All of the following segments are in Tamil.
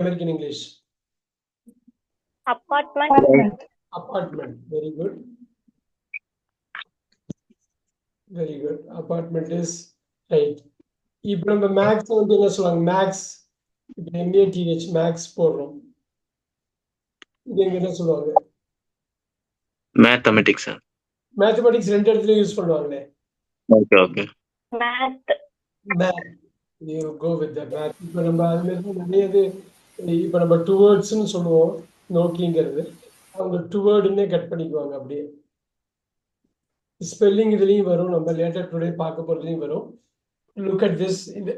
American English apartment, apartment. Very good. Very good. Apartment is right. இப்போ நம்ம மேக்ஸ் வந்து என்ன சொல்லுவாங்க மேக்ஸ் இப்போ எம்ஏடிஹெச் மேக்ஸ் போடுறோம். இது இங்க என்ன சொல்லுவாங்க? மேத்தமெட்டிக்ஸ் மேத்தமெட்டிக்ஸ் ரெண்டு இடத்துலயும் யூஸ் பண்ணுவாங்களே. Okay okay math, math you go with the math. இப்போ நம்ம அதுல இருந்து நிறைய இது இப்போ நம்ம டூ வேர்ட்ஸ்னு சொல்லுவோம் நோக்கிங்கிறது. அவங்க டூ வேர்டுன்னே கட் பண்ணிக்குவாங்க அப்படியே. ஸ்பெல்லிங் இதுலயும் வரும் நம்ம லேட்டர் டுடே பார்க்க போறதுலயும் வரும். லுக் அட் திஸ் இது.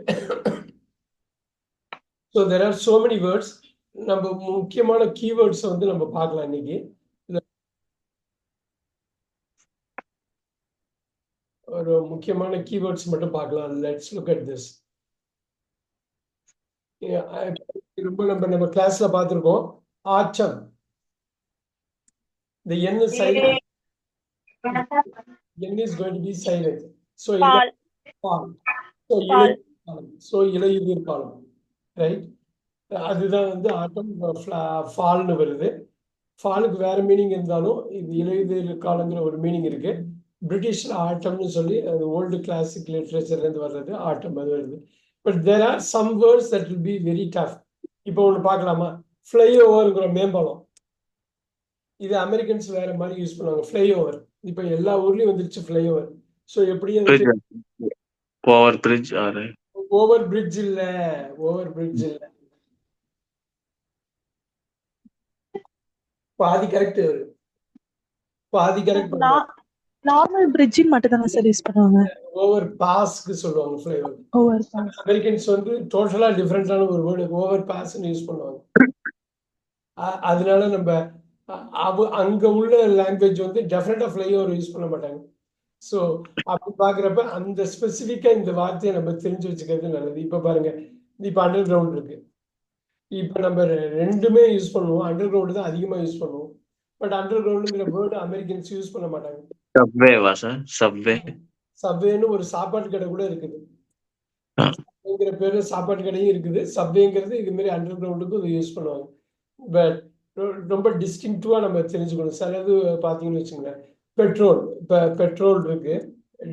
So there are so many words நம்ம முக்கியமான கீவேர்ட்ஸை வந்து நம்ம பார்க்கலாம் இன்னைக்கு. ஒரு முக்கியமான கீவேர்ட்ஸ் மட்டும் பார்க்கலாம். லெட்ஸ் லுக் அட் திஸ் ரொம்ப நம்ம நம்ம கிளாஸ்ல பார்த்துருக்கோம் ஆச்சம். Silent. N is going to be silent. So fall, fall so இலை so இலையுதிர் காலம் ரைட் அதுதான் வந்து ஆட்டம் ஃபால்னு வருது. ஃபாலுக்கு வேற மீனிங் இருந்தாலும் இது இலையுதிர் காலங்கிற ஒரு மீனிங் இருக்கு. பிரிட்டிஷ்ல ஆட்டம்னு சொல்லி அது ஓல்டு கிளாசிக் லிட்ரேச்சர்ல இருந்து வர்றது ஆட்டம் அது வருது. But there are some words that will be very tough இப்போ ஒன்று பார்க்கலாமா? ஃப்ளை ஓவருங்கிற மேம்பாலம். இது அமெரிக்கன்ஸ் வேற மாதிரி யூஸ் பண்ணுவாங்க. ஃப்ளை ஓவர் இப்போ எல்லா ஊர்லயும் வந்துருச்சு ஃப்ளை ஓவர் ஸோ எப்படி bridge over bridge over bridge இல்ல. ஓவர் பிரிட்ஜ் இல்ல. பாதி கரெக்ட் பாதி கரெக்ட் நார்மல் பிரிட்ஜின் மட்டும் தானே சார் யூஸ் பண்ணுவாங்க? ஓவர் பாஸ்க்கு சொல்லுவாங்க ஃப்ளை ஓவர் ஓவர் அமெரிக்கன்ஸ் வந்து டோட்டலா டிஃப்ரெண்டான ஒரு வேர்டு ஓவர் பாஸ்ன்னு யூஸ் பண்ணுவாங்க. அதனால நம்ம அவ அங்க உள்ள லாங்குவேஜ் வந்து டெஃபினட்டா ஃப்ளை ஓவர் யூஸ் பண்ண மாட்டாங்க. ஸோ அப்படி பாக்குறப்ப அந்த ஸ்பெசிஃபிக்கா இந்த வார்த்தையை நம்ம தெரிஞ்சு வச்சுக்கிறது நல்லது. இப்ப பாருங்க இப்ப அண்டர் கிரவுண்ட் இருக்கு. இப்ப நம்ம ரெண்டுமே யூஸ் பண்ணுவோம். அண்டர் கிரவுண்ட் தான் அதிகமா யூஸ் பண்ணுவோம். பட் அண்டர் கிரவுண்டுங்கிற வேர்டு அமெரிக்கன்ஸ் யூஸ் பண்ண மாட்டாங்க. சப்வேவா சார் சப்வே சப்வேன்னு ஒரு சாப்பாட்டு கடை கூட இருக்குது. ஆ. சப்வேங்கிற பேர்ல சாப்பாட்டு கடையும் இருக்குது. சப்வேங்கிறது இது மாதிரி அண்டர் கிரவுண்டுக்கும் இது யூஸ் பண்ணுவாங்க. பட் ரொம்ப டிஸ்டிங்டிவா நம்ம தெரிஞ்சுக்கணும். சிலது பார்த்தீங்கன்னு வச்சுங்களேன் பெட்ரோல் இப்போ பெட்ரோல் இருக்கு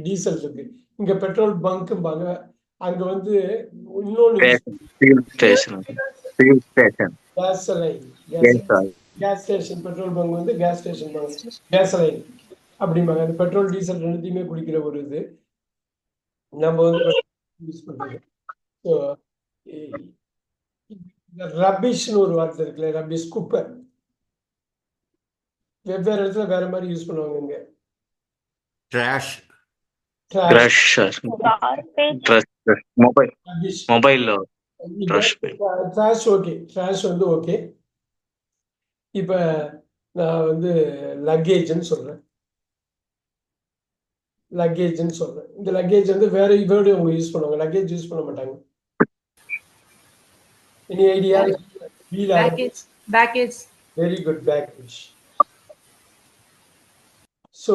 டீசல் இருக்கு. இங்க பெட்ரோல் பங்க்கும்பாங்க அங்க வந்து இன்னொன்று கேஸ் ஸ்டேஷன் பெட்ரோல் பங்க் வந்து கேஸ் ஸ்டேஷன் கேஸ் லைன் அப்படிம்பாங்க அந்த பெட்ரோல் டீசல் ரெண்டுத்தையுமே குடிக்கிற ஒரு இது. நம்ம வந்து யூஸ் பண்றது. ஸோ ரபிஷ்னு ஒரு வார்த்தை இருக்குல்ல ரபிஷ் குப்பை வெவ்வேறு இடத்துல வேற மாதிரி யூஸ் பண்ணுவாங்க இங்க. Garbage, ட்ரஷ் மொபைல் மொபைல்ல ட்ராஷ் ஓகே ட்ராஷ் வந்து ஓகே இப்ப நான் வந்து லக்கேஜ்னு சொல்றேன். லக்கேஜ்னு சொல்றேன். இந்த லக்கேஜ் வந்து வேற வேர்டு அவங்க யூஸ் பண்ணுவாங்க. லக்கேஜ் யூஸ் பண்ண மாட்டாங்க. Any idea baggage, very good baggage so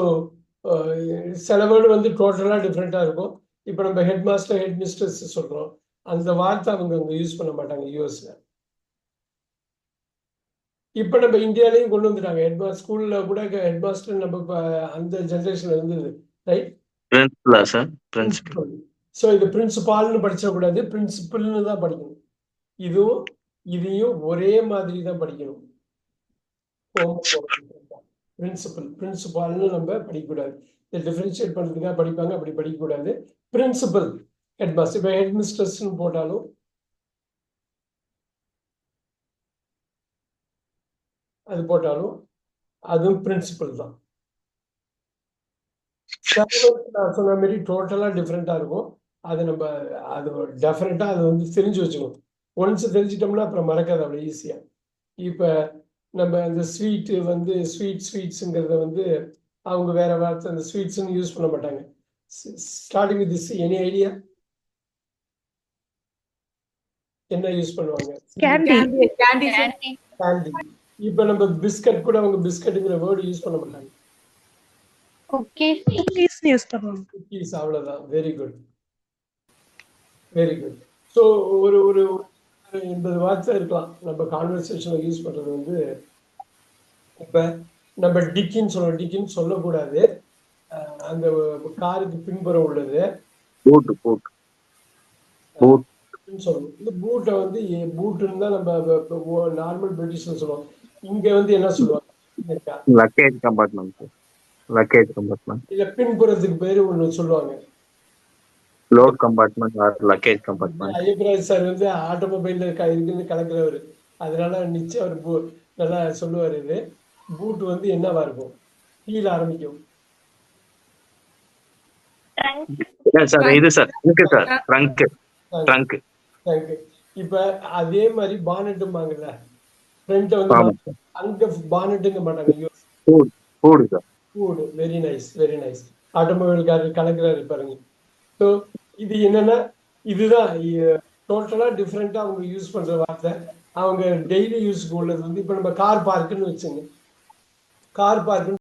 சில வேர்டு வந்து டோட்டலாக டிஃப்ரெண்ட்டாக இருக்கும். இப்போ நம்ம ஹெட் மாஸ்டர் ஹெட் மிஸ்டர்ஸ் சொல்கிறோம் அந்த வார்த்தை அவங்க அங்கே யூஸ் பண்ண மாட்டாங்க யூஎஸ்ல இப்போ நம்ம இந்தியாலையும் கொண்டு வந்துட்டாங்க. ஹெட் மாஸ்டர் ஸ்கூலில் கூட ஹெட் மாஸ்டர் நம்ம அந்த ஜென்ரேஷன்ல இருந்தது. ரைட் பிரின்சிபலா சார் பிரின்சிபல் ஸோ இது பிரின்சிபால்னு படிச்சிடக்கூடாது பிரின்சிபல்னு தான் படிக்கணும். இதுவும் இதையும் ஒரே மாதிரி தான் படிக்கணும். பிரின்சிபல் பிரின்சிபால்னு நம்ம படிக்கக்கூடாது. இதை டிஃபரன்ஷியேட் பண்ணுறதுக்காக படிப்பாங்க. அப்படி படிக்கக்கூடாது. பிரின்சிபல் ஹெட் மாஸ்டர் இப்போ ஹெட் மிஸ்டர்ஸ்னு போட்டாலும் அது போட்டாலும் அதுவும் பிரின்சிபல் தான். சொன்ன மாதிரி டோட்டலா டிஃப்ரெண்டா இருக்கும். அது நம்ம அது டெஃபினட்டா அது வந்து தெரிஞ்சு வச்சுக்கணும். ஒன்ஸ் தெரிஞ்சிட்டோம்னா அப்புறம் மறக்காது அவ்வளோ ஈஸியா இப்ப நம்ம இந்த ஸ்வீட் வந்து ஸ்வீட் ஸ்வீட்ஸுங்கிறத வந்து அவங்க வேற வார்த்தை அந்த ஸ்வீட்ஸ்னு யூஸ் பண்ண மாட்டாங்க. Starting with this any idea என்ன யூஸ் பண்ணுவாங்க? கேண்டி இப்ப நம்ம பிஸ்கட் கூட அவங்க பிஸ்கட்டுங்கிற வேர்டு யூஸ் பண்ண மாட்டாங்க. Cookies, குக்கீஸ் யூஸ் பண்ணுவாங்க குக்கீஸ் அவ்வளவுதான். Very good very good so ஒரு ஒரு எண்பது வார்த்தை இருக்கலாம். நம்ம கான்வர்சேஷன்ல யூஸ் பண்றது வந்து இப்ப நம்ம டிக்கின்னு சொல்லுவோம் டிக்கின்னு சொல்லக்கூடாது. அந்த காருக்கு பின்புறம் உள்ளது. Boot boot. Boot. அப்படின்னு சொல்லணும் இந்த பூட்டை வந்து பூட்டுன்னு தான் நம்ம நார்மல் பிரிட்டிஷ்ல சொல்லுவோம். இங்க வந்து என்ன சொல்லுவாங்க? Luggage compartment. Luggage compartment. இல்ல பின்புறத்துக்கு பேரு ஒண்ணு சொல்லுவாங்க. Load compartment or luggage compartment. Ayyapparaj sir வந்து ஆட்டோமொபைல்ல இருக்குன்னு கலக்குறவர். அதனால நிச்சயம் அவர் நல்லா சொல்லுவார் இது. பூட் வந்து என்னவா இருக்கும்? கீழே ஆரம்பிக்கும். Sir இது sir trunk trunk. Thank you. இப்ப அதே மாதிரி பானட்டும்பாங்கல்ல ஃப்ரண்ட் வந்து அங்க பானட்டுங்க மாட்டாங்க. Food food sir. Food very nice very nice ஆட்டோமொபைல்காரர் கலக்குறாரு பாருங்க. ஸோ இது என்னன்னா இதுதான். டோட்டலா டிஃப்ரெண்டா அவங்க யூஸ் பண்ற வார்த்தை. அவங்க டெய்லி யூஸ்க்கு உள்ளது வந்து இப்ப நம்ம கார் பார்க்குன்னு வச்சுங்க. கார் பார்க்குன்னு